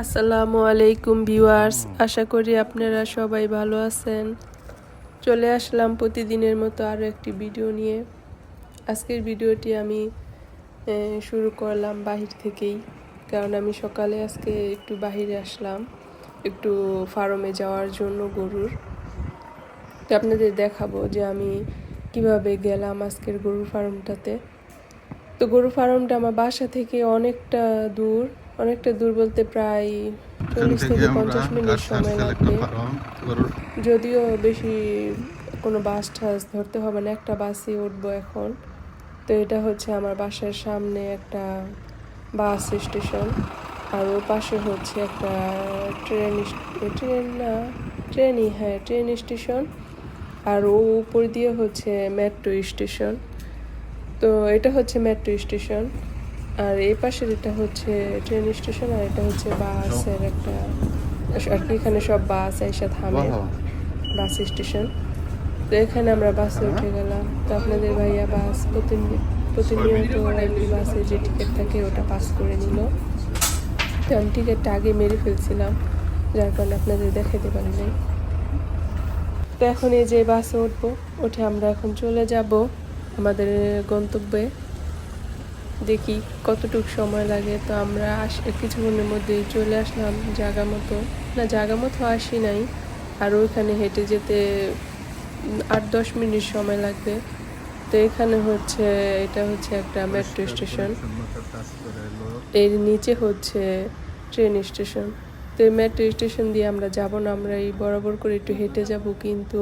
আসসালামু আলাইকুম ভিউয়ার্স, আশা করি আপনারা সবাই ভালো আছেন। চলে আসলাম প্রতিদিনের মতো আরও একটি ভিডিও নিয়ে। আজকের ভিডিওটি আমি শুরু করলাম বাহির থেকেই, কারণ আমি সকালে আজকে একটু বাহিরে আসলাম, একটু ফার্মে যাওয়ার জন্য গরুর। আপনাদের দেখাবো যে আমি কীভাবে গেলাম আজকের গরুর ফার্মটাতে। তো গরু ফার্মটা আমার বাসা থেকে অনেকটা দূর অনেকটা দূর বলতে প্রায় চল্লিশ থেকে পঞ্চাশ মিনিট সময় লাগবে। যদিও বেশি কোনো বাস টাস ধরতে হবে না একটা বাসই উঠবো এখন। তো এটা হচ্ছে আমার বাসার সামনে একটা বাস স্টেশন আর ওর পাশে হচ্ছে একটা ট্রেন ট্রেন না ট্রেনই হ্যাঁ ট্রেন স্টেশন। আর ও উপর দিয়ে হচ্ছে মেট্রো স্টেশন। তো এটা হচ্ছে মেট্রো স্টেশন। আর এই পাশের এটা হচ্ছে ট্রেন স্টেশন আর এটা হচ্ছে বাসের একটা আর কি এখানে সব বাস এসে থামে। বাস স্টেশন তো এখানে আমরা বাসে উঠে গেলাম। তো আপনাদের ভাইয়া বাস প্রতিনি- প্রতিনিয়ত আর কি বাসে যে টিকিট থাকে ওটা পাস করে নিল। তো আমি টিকিটটা আগে মেরে ফেলছিলাম যার কারণে আপনাদের দেখাতে পারি নাই। তো এখন এই যে বাসে উঠবো উঠে আমরা এখন চলে যাব আমাদের গন্তব্যে। দেখি কতটুকু সময় লাগে। তো আমরা আস কিছুক্ষণের মধ্যেই চলে আসলাম জায়গা মতো না জায়গা মতো আসি নাই। আর ওইখানে হেঁটে যেতে আট দশ মিনিট সময় লাগবে। তো এখানে হচ্ছে এটা হচ্ছে একটা মেট্রো স্টেশনের নিচে হচ্ছে ট্রেন স্টেশন তো এই মেট্রো স্টেশন দিয়ে আমরা যাব না আমরা এই বরাবর করে একটু হেঁটে যাব। কিন্তু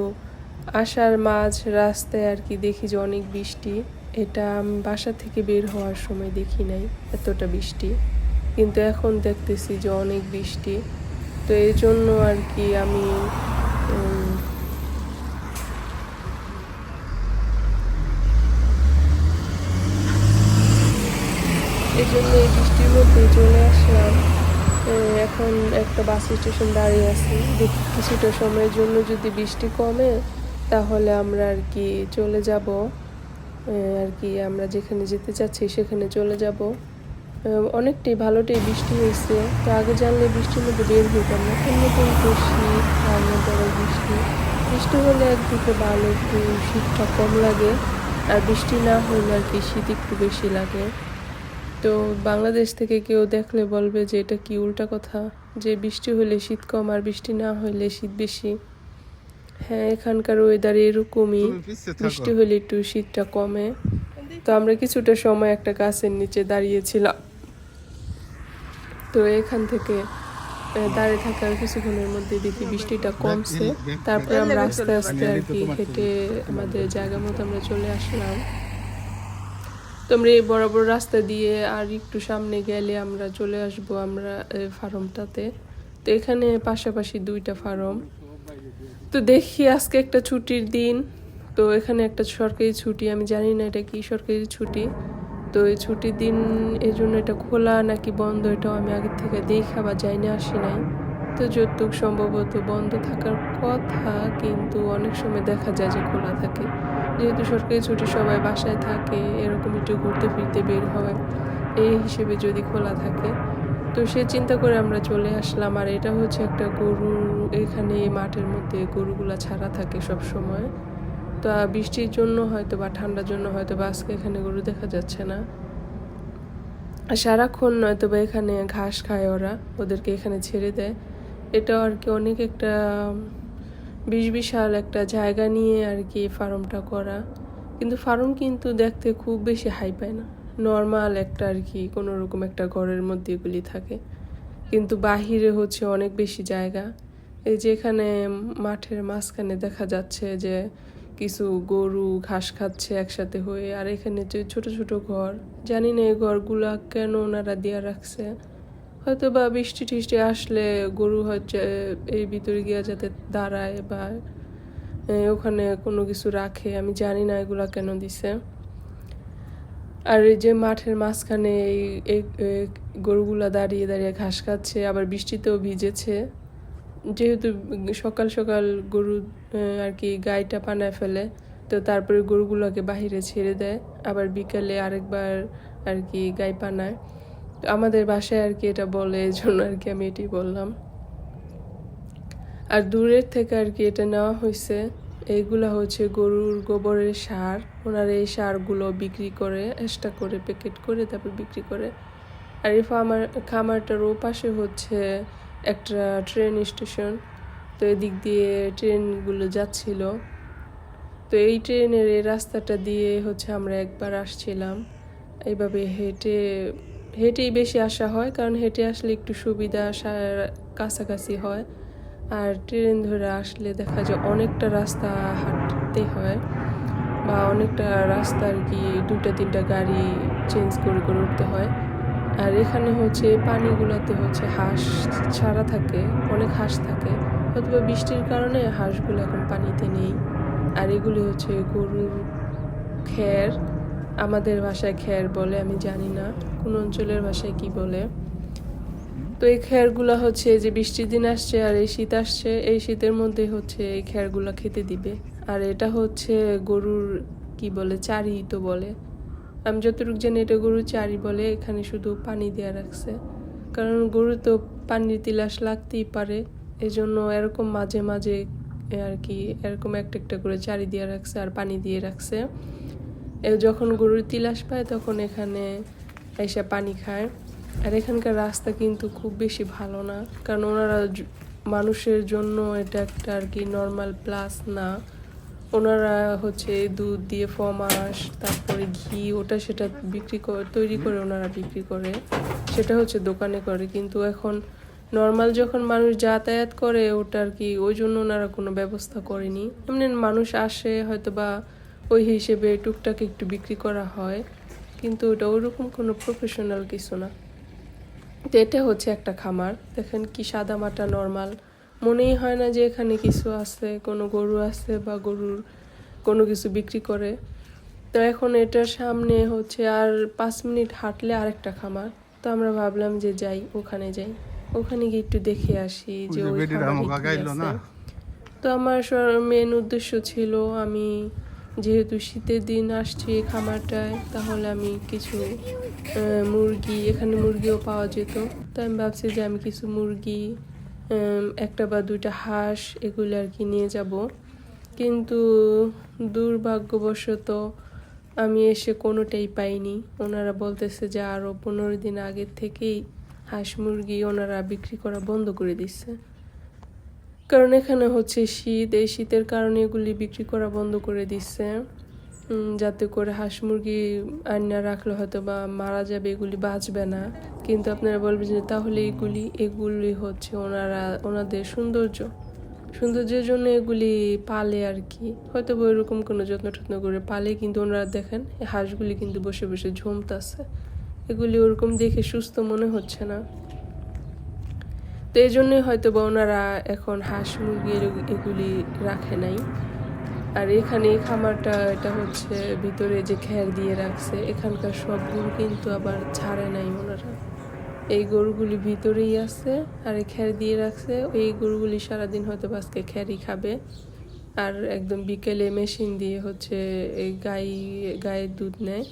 আসার মাঝ রাস্তায় আর কি দেখি যে অনেক বৃষ্টি। এটা বাসা থেকে বের হওয়ার সময় দেখি নাই, এতটা বৃষ্টি। কিন্তু এখন দেখতেছি যে অনেক বৃষ্টি। তো এই জন্য আর কি আমি এই জন্য এই বৃষ্টির মধ্যে চলে আসলাম। এখন একটা বাস স্টেশন দাঁড়িয়ে আছি। দেখি কিছুটা সময়ের জন্য যদি বৃষ্টি কমে, তাহলে আমরা আর কি চলে যাব। আর কি, আমরা যেখানে যেতে চাচ্ছি সেখানে চলে যাব। অনেকটাই ভালোটাই বৃষ্টি হয়েছে। তো আগে জানলে বৃষ্টির মধ্যে বের হইতাম না। এখন কিন্তু শীত মধ্যে আবার বৃষ্টি। বৃষ্টি হলে একদিকে ভালো একটু শীতটা কম লাগে। আর বৃষ্টি না হলে আর কি শীত একটু বেশি লাগে। তো বাংলাদেশ থেকে কেউ দেখলে বলবে যে এটা কি উল্টা কথা? যে বৃষ্টি হলে শীত কম আর বৃষ্টি না হলে শীত বেশি। হ্যাঁ এখানকার ওয়েদার এরকমই। বৃষ্টি হলে একটু শীতটা কমে। তো আমরা কিছুটা সময় একটা গাছের নিচে দাঁড়িয়েছিলাম। তো এখান থেকে দাঁড়িয়ে থাকার কিছুক্ষণের মধ্যে দেখি বৃষ্টিটা কমছে। তারপরে আমরা আস্তে আস্তে আর কি হেঁটে আমাদের জায়গা মতো আমরা চলে আসলাম। তো আমরা এই বরাবর রাস্তা দিয়ে আর একটু সামনে গেলে আমরা চলে আসব আমরা ফার্মটাতে। তো এখানে পাশাপাশি দুইটা ফার্ম। তো দেখি আজকে একটা ছুটির দিন। তো এখানে একটা সরকারি ছুটি, আমি জানি না এটা কি সরকারি ছুটি। তো এই ছুটির দিন এই জন্য এটা খোলা নাকি বন্ধ, এটাও আমি আগের থেকে দেখা বা যাই না আসি নাই। তো যতটুক সম্ভবত বন্ধ থাকার কথা, কিন্তু অনেক সময় দেখা যায় যে খোলা থাকে। যেহেতু সরকারি ছুটি সবাই বাসায় থাকে, এরকম একটু ঘুরতে ফিরতে বের হয়। এই হিসেবে যদি খোলা থাকে তো সে চিন্তা করে আমরা চলে আসলাম। আর এটা হচ্ছে একটা গরু, এখানে মাঠের মধ্যে গরুগুলা ছাড়া থাকে সব সময় তো বৃষ্টির জন্য হয়তো বা, ঠান্ডার জন্য হয়তো বা আজকে এখানে গরু দেখা যাচ্ছে না। সারাক্ষণ নয়তো বা এখানে ঘাস খায় ওরা, ওদেরকে এখানে ছেড়ে দেয়। এটাও আর কি অনেক একটা বিশ বিশাল একটা জায়গা নিয়ে আর কি ফার্মটা করা। কিন্তু ফার্ম কিন্তু দেখতে খুব বেশি হাই পায় না। নর্মাল একটা আর কি, কোনো রকম একটা ঘরের মধ্যে এগুলি থাকে। কিন্তু বাহিরে হচ্ছে অনেক বেশি জায়গা। এই যে এখানে মাঠের মাঝখানে দেখা যাচ্ছে যে কিছু গরু ঘাস খাচ্ছে একসাথে হয়ে, আর এখানে যে ছোট ছোট ঘর, জানি না এই ঘরগুলা কেন ওনারা দিয়ে রাখছে। হয়তো বা বৃষ্টি টিষ্টি আসলে গরু হচ্ছে এই ভিতরে গিয়া যাতে দাঁড়ায় বা ওখানে কোনো কিছু রাখে, আমি জানি না এগুলা কেন দিছে। আর এই যে মাঠের মাঝখানে এই গরুগুলা দাঁড়িয়ে দাঁড়িয়ে ঘাস খাচ্ছে, আবার বৃষ্টিতেও ভিজেছে। যেহেতু সকাল সকাল গরু আর কি গাইটা পানায় ফেলে, তো তারপরে গরুগুলোকে বাহিরে ছেড়ে দেয়, আবার বিকালে আরেকবার আর কি গাই পানায়। আমাদের বাসায় আর কি এটা বলে, এই জন্য আর কি আমি এটি বললাম। আর দূরের থেকে আর কি এটা নেওয়া হয়েছে এইগুলা হচ্ছে গরুর গোবরের সার। ওনারা এই সারগুলো বিক্রি করে এক্সট্রা করে প্যাকেট করে তারপর বিক্রি করে। আর এই ফার্মার খামারটার ও পাশে হচ্ছে একটা ট্রেন স্টেশন তো এদিক দিয়ে ট্রেনগুলো যাচ্ছিল। তো এই ট্রেনের এই রাস্তাটা দিয়ে হচ্ছে আমরা একবার আসছিলাম। এইভাবে হেঁটে, হেঁটেই বেশি আসা হয়, কারণ হেঁটে আসলে একটু সুবিধা কাছাকাছি হয়। আর ট্রেন ধরে আসলে দেখা যায় অনেকটা রাস্তা হাঁটতে হয় বা অনেকটা রাস্তা আর কি দুটা তিনটা গাড়ি চেঞ্জ করে করে উঠতে হয়। আর এখানে হচ্ছে পানিগুলোতে হচ্ছে হাঁস ছাড়া থাকে, অনেক হাঁস থাকে। অথবা বৃষ্টির কারণে হাঁসগুলো এখন পানিতে নেই। আর এগুলি হচ্ছে গরুর খ্যার আমাদের ভাষায় খ্যার বলে, আমি জানি না। কোন অঞ্চলের ভাষায় কি বলে? তো এই খ্যারগুলো হচ্ছে যে বৃষ্টির দিন আসছে আর এই শীত আসছে, এই শীতের মধ্যে হচ্ছে এই খ্যারগুলো খেতে দিবে। আর এটা হচ্ছে গরুর কি বলে, চারি তো বলে। আমি যতটুকু জানি এটা গরুর চারি বলে, এখানে শুধু পানি দেওয়া রাখছে। কারণ গরু তো পানির তিলাস লাগতেই পারে, এজন্য এরকম মাঝে মাঝে আর কি এরকম একটা একটা করে চারি দিয়ে রাখছে আর পানি দিয়ে রাখছে। যখন গরুর তিলাস পায় তখন এখানে এসে পানি খায়। আর এখানকার রাস্তা কিন্তু খুব বেশি ভালো না। কারণ ওনারা মানুষের জন্য এটা একটা আর কি নর্মাল প্লাস না। ওনারা হচ্ছে দুধ দিয়ে ফমাস তারপরে ঘি, ওটা সেটা বিক্রি করে তৈরি করে ওনারা বিক্রি করে। সেটা হচ্ছে দোকানে করে। কিন্তু এখন নর্মাল যখন মানুষ যাতায়াত করে, ওটা আর কি ওই জন্য ওনারা কোনো ব্যবস্থা করেনি। এমনি মানুষ আসে হয়তো বা ওই হিসেবে টুকটাক একটু বিক্রি করা হয়। কিন্তু ওটা ওইরকম কোনো প্রফেশনাল কিছু না। তো এটা হচ্ছে একটা খামার। দেখেন কি সাদা মাটা নর্মাল মনেই হয় না যে এখানে কিছু আছে কোনো গরু আছে বা গরুর কোনো কিছু বিক্রি করে। তো এখন এটার সামনে হচ্ছে আর পাঁচ মিনিট হাঁটলে আরেকটা খামার। তো আমরা ভাবলাম যে যাই ওখানে যাই। ওখানে গিয়ে একটু দেখে আসি যে ওই খামারে কি আছে। তো আমার মেন উদ্দেশ্য ছিল আমি যেহেতু শীতের দিন আসছি এই খামারটায়, তাহলে আমি কিছু মুরগি, এখানে মুরগিও পাওয়া যেত। তো আমি ভাবছি যে আমি কিছু মুরগি একটা বা দুইটা হাঁস এগুলো আর কি নিয়ে যাব। কিন্তু দুর্ভাগ্যবশত আমি এসে কোনোটাই পাইনি। ওনারা বলতেছে যে আরও পনেরো দিন আগের থেকেই হাঁস মুরগি ওনারা বিক্রি করা বন্ধ করে দিচ্ছে। কারণ এখানে হচ্ছে শীত, এই শীতের কারণে এগুলি বিক্রি করা বন্ধ করে দিচ্ছে। যাতে করে হাঁস মুরগি আন্না রাখলে হয়তো বা মারা যাবে, এগুলি বাঁচবে না। কিন্তু আপনারা বলবেন যে তাহলে এগুলি এগুলি হচ্ছে ওনারা, ওনাদের সৌন্দর্য। সৌন্দর্যের জন্য এগুলি পালে আর কি। হয়তো বা ওইরকম কোনো যত্ন টত্ন করে পালে, কিন্তু ওনারা দেখেন হাঁসগুলি কিন্তু বসে বসে ঝুমতাছে। এগুলি ওরকম দেখে সুস্থ মনে হচ্ছে না। তো এই জন্যই হয়তো বা ওনারা এখন হাঁস মুরগি এগুলি রাখে নাই। আর এখানে এই খামারটা, এটা হচ্ছে ভিতরে যে খ্যার দিয়ে রাখছে, এখানকার সব গরু কিন্তু আবার ছাড়ে নাই ওনারা। এই গরুগুলি ভিতরেই আছে আর এই খ্যার দিয়ে রাখছে। এই গরুগুলি সারাদিন হয়তো আজকে খ্যারই খাবে। আর একদম বিকেলে মেশিন দিয়ে হচ্ছে এই গাই গায়ের দুধ নেয়।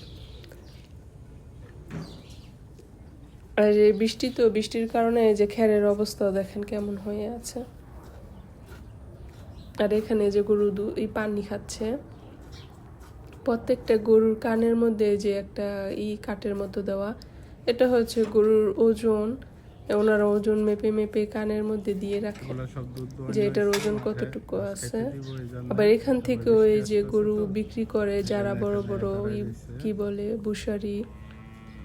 আর এই বৃষ্টি তো বৃষ্টির কারণে এই যে খ্যারের অবস্থা দেখেন কেমন হয়ে আছে। আর এখানে যে গরু দু এই পানি খাচ্ছে। প্রত্যেকটা গরুর কানের মধ্যে যে একটা ই কাঠের মতো দেওয়া। এটা হচ্ছে গরুর ওজন। ওনারা ওজন মেপে মেপে কানের মধ্যে দিয়ে রাখে যে এটার ওজন কতটুকু আছে। আবার এখান থেকে ওই যে গরু বিক্রি করে যারা বড় বড়। কি বলে বুশারি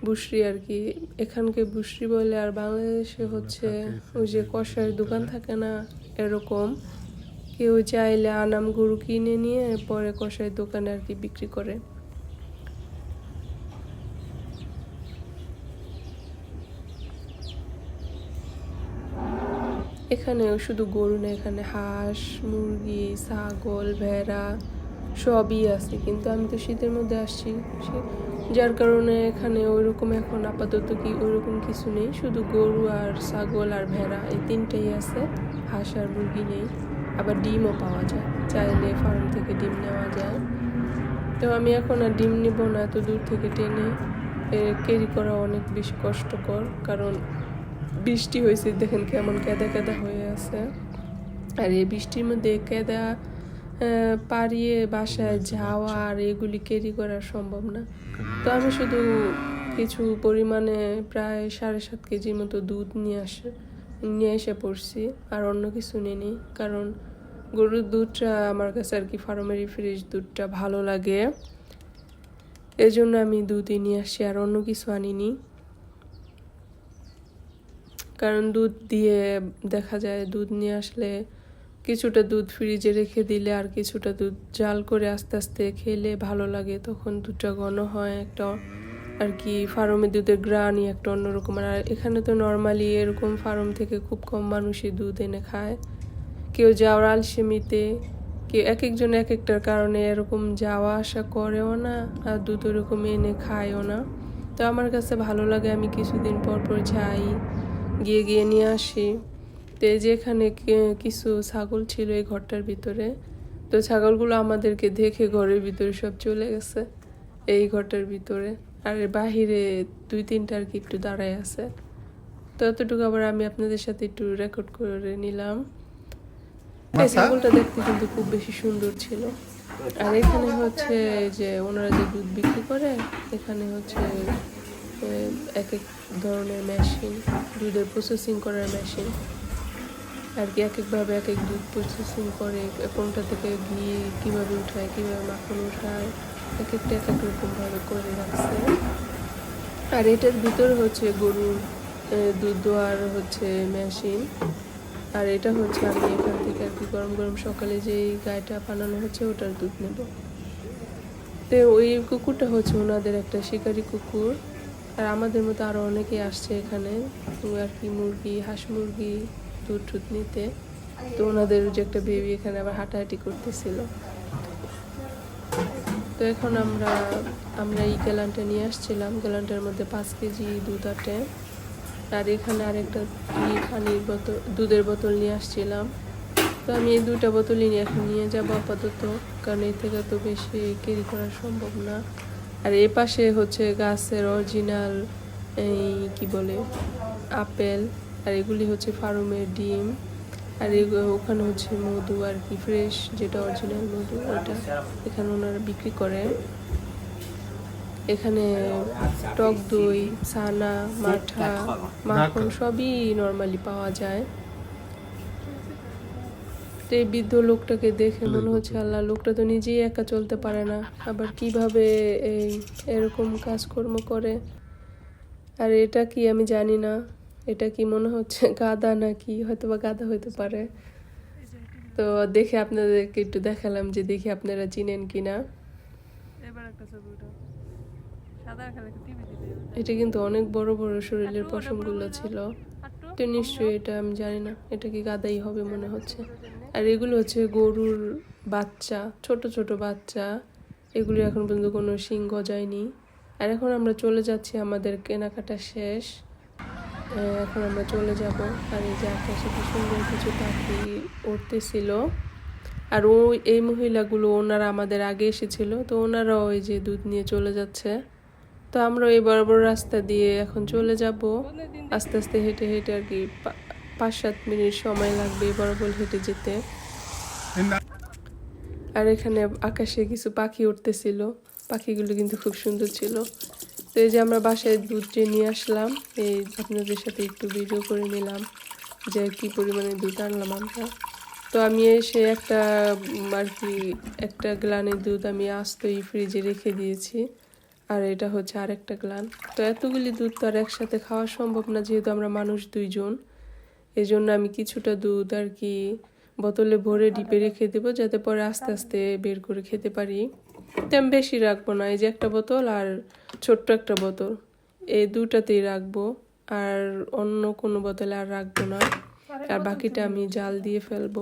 বুশরি আর কি। এখানকে বুশরি বলে আর বাংলাদেশে হচ্ছে ওই যে কষার দোকান থাকে না এরকম। কেউ চাইলে আনাম গরু কিনে নিয়ে পরে কষাই দোকানে আর কি বিক্রি করে। এখানে শুধু গরু না এখানে হাঁস মুরগি ছাগল ভেড়া সবই আছে। কিন্তু আমি তো শীতের মধ্যে আসছি যার কারণে এখানে ওইরকম এখন আপাতত কি ওইরকম কিছু নেই। শুধু গরু আর ছাগল আর ভেড়া এই তিনটেই আছে। হাঁস আর মুরগি নেই। আবার ডিমও পাওয়া যায়। চাইলে ফার্ম থেকে ডিম নেওয়া যায়। তো আমি এখন আর ডিম নিব না, এত দূর থেকে টেনে। ক্যারি করা অনেক বেশি কষ্টকর। কারণ বৃষ্টি হয়েছে, দেখেন কেমন কেদা কেদা হয়ে আছে। আর এই বৃষ্টির মধ্যে কেদা পাড়িয়ে বাসায় যাওয়া আর এগুলি ক্যারি করা সম্ভব না। তো আমি শুধু কিছু পরিমাণে প্রায় সাড়ে সাত কেজির মতো দুধ নিয়ে আসে, নিয়ে এসে পড়ছি আর অন্য কিছু নিইনি কারণ গরুর দুধটা আমার কাছে আর কি ফার্মেরি ফ্রেশ দুধটা ভালো লাগে। এই জন্য আমি দুধই নিয়ে আসি আর অন্য কিছু আনিনি। কারণ দুধ দিয়ে দেখা যায় দুধ নিয়ে আসলে কিছুটা দুধ ফ্রিজে রেখে দিলে আর কিছুটা দুধ জাল করে আস্তে আস্তে খেলে ভালো লাগে, তখন দুধটা ঘন হয় একটা আর কি ফার্মে দুধের গ্রানই একটা অন্যরকম। আর এখানে তো নর্মালি এরকম ফার্ম থেকে খুব কম মানুষই দুধ এনে খায়। কেউ যাওয়ার আলসেমিতে, কেউ এক একজন এক একটার কারণে এরকম যাওয়া আসা করেও না আর দুধ ওরকম এনে খায়ও না। তো আমার কাছে ভালো লাগে, আমি কিছুদিন পর পর যাই, গিয়ে গিয়ে নিয়ে আসি। তো এই যে এখানে কিছু ছাগল ছিল এই ঘরটার ভিতরে। তো ছাগলগুলো আমাদেরকে দেখে ঘরের ভিতরে সব চলে গেছে এই ঘরটার ভিতরে। আর বাহিরে দুই তিনটা আর কি একটু দাঁড়ায় আছে। তো এতটুকু আবার আমি আপনাদের সাথে একটু রেকর্ড করে নিলাম। এই ছাগলটা দেখতে কিন্তু খুব বেশি সুন্দর ছিল। আর এখানে হচ্ছে যে ওনারা যে দুধ বিক্রি করে এখানে হচ্ছে এক এক ধরনের মেশিন দুধের প্রসেসিং করার মেশিন আর কি এক একভাবে এক এক দুধ প্রসেসিং করে কোনটা থেকে ঘি, কীভাবে উঠায়, কীভাবে মাখন উঠায় এক একটা এক এক রকমভাবে করে রাখছে। আর এটার ভিতরে হচ্ছে গরুর দুধ দোয়ার হচ্ছে মেশিন। আর এটা হচ্ছে আমি এখান থেকে আর কি গরম গরম সকালে যেই গাইটা বানানো হচ্ছে ওটার দুধ নেব। তো ওই কুকুরটা হচ্ছে ওনাদের একটা শিকারি কুকুর। আর আমাদের মতো আরও অনেকেই আসছে এখানে। আর কি মুরগি, হাঁস মুরগি দুধ টুধ নিতে তো ওনাদের যে একটা বেবি এখানে আবার হাঁটাহাঁটি করতেছিল। তো এখন আমরা আমরা এই গ্যালানটা নিয়ে আসছিলাম। গ্যালানটার মধ্যে পাঁচ কেজি দুধ আটে। আর এখানে আরেকটা ই পানির বোতল, দুধের বোতল নিয়ে আসছিলাম। তো আমি এই দুইটা বোতলই নিয়ে এখন নিয়ে যাব আপাতত। কারণ এই থেকে তো বেশি ক্যারি করা সম্ভব না। আর এ পাশে হচ্ছে গাছের অরিজিনাল এই কি বলে, আপেল। আর এগুলি হচ্ছে ফার্মের ডিম। আর ওখানে হচ্ছে মধু আর কি ফ্রেশ যেটা অরিজিনাল মধু ওটা এখানে ওনারা বিক্রি করে। এখানে টক দই ছানা মাঠা মাখন সবই নর্মালি পাওয়া যায়। তো এই বৃদ্ধ লোকটাকে দেখে মনে হচ্ছে আল্লাহ লোকটা তো নিজেই একা চলতে পারে না। আবার কীভাবে এই এরকম কাজকর্ম করে? আর এটা কি আমি জানি না। এটা কি মনে হচ্ছে গাদা নাকি? হয়তো বা গাদা হতে পারে। তো দেখে আপনাদেরকে একটু দেখালাম যে দেখি আপনারা চিনেন কিনা। এবার একটা সাদা এখানে টিভি দিলে এটা কিন্তু অনেক বড় বড় শরীরের পশমগুলো ছিল। তো নিশ্চয়ই এটা আমি জানি না। এটা কি গাদাই হবে মনে হচ্ছে। আর এগুলো হচ্ছে গরুর বাচ্চা ছোট ছোট বাচ্চা। এগুলি এখন পর্যন্ত কোনো শিং গজায়নি। আর এখন আমরা চলে যাচ্ছি আমাদের কেনাকাটা শেষ। এখন আমরা চলে যাব। আর এই যে আকাশে কি সুন্দর কিছু পাখি উঠতেছিল আর ওই এই মহিলাগুলো, ওনারা আমাদের আগে এসেছিল, তো ওনারাও ওই যে দুধ নিয়ে চলে যাচ্ছে। তো আমরা এই বড় বড় রাস্তা দিয়ে এখন চলে যাব। আস্তে আস্তে হেঁটে হেঁটে আর কি পাঁচ সাত মিনিট সময় লাগবে এই বরাবর হেঁটে যেতে। আর এখানে আকাশে কিছু পাখি উঠতেছিল পাখিগুলো কিন্তু খুব সুন্দর ছিল। তো এই যে আমরা বাসায় দুধ নিয়ে আসলাম, এই আপনাদের সাথে একটু ভিডিও করে নিলাম যে কি পরিমাণে দুধ আনলাম আমরা। তো আমি এসে একটা আর কি, একটা গ্লানের দুধ আমি আস্তই ফ্রিজে রেখে দিয়েছি। আর এটা হচ্ছে আরেকটা গ্লান। তো এতগুলি দুধ তো আর একসাথে খাওয়া সম্ভব না, যেহেতু আমরা মানুষ দুইজন। এই জন্য আমি কিছুটা দুধ আর কি বোতলে ভরে ডিপে রেখে দেবো, যাতে পরে আস্তে আস্তে বের করে খেতে পারি। তো আমি বেশি রাখব না এই যে একটা বোতল আর ছোট্ট একটা বোতল। এই দুটাতেই রাখব আর অন্য কোনো বোতলে আর রাখব না। আর বাকিটা আমি জাল দিয়ে ফেলব।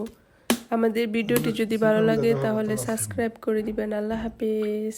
আমাদের ভিডিওটি যদি ভালো লাগে তাহলে সাবস্ক্রাইব করে দিবেন। আল্লাহ হাফিজ।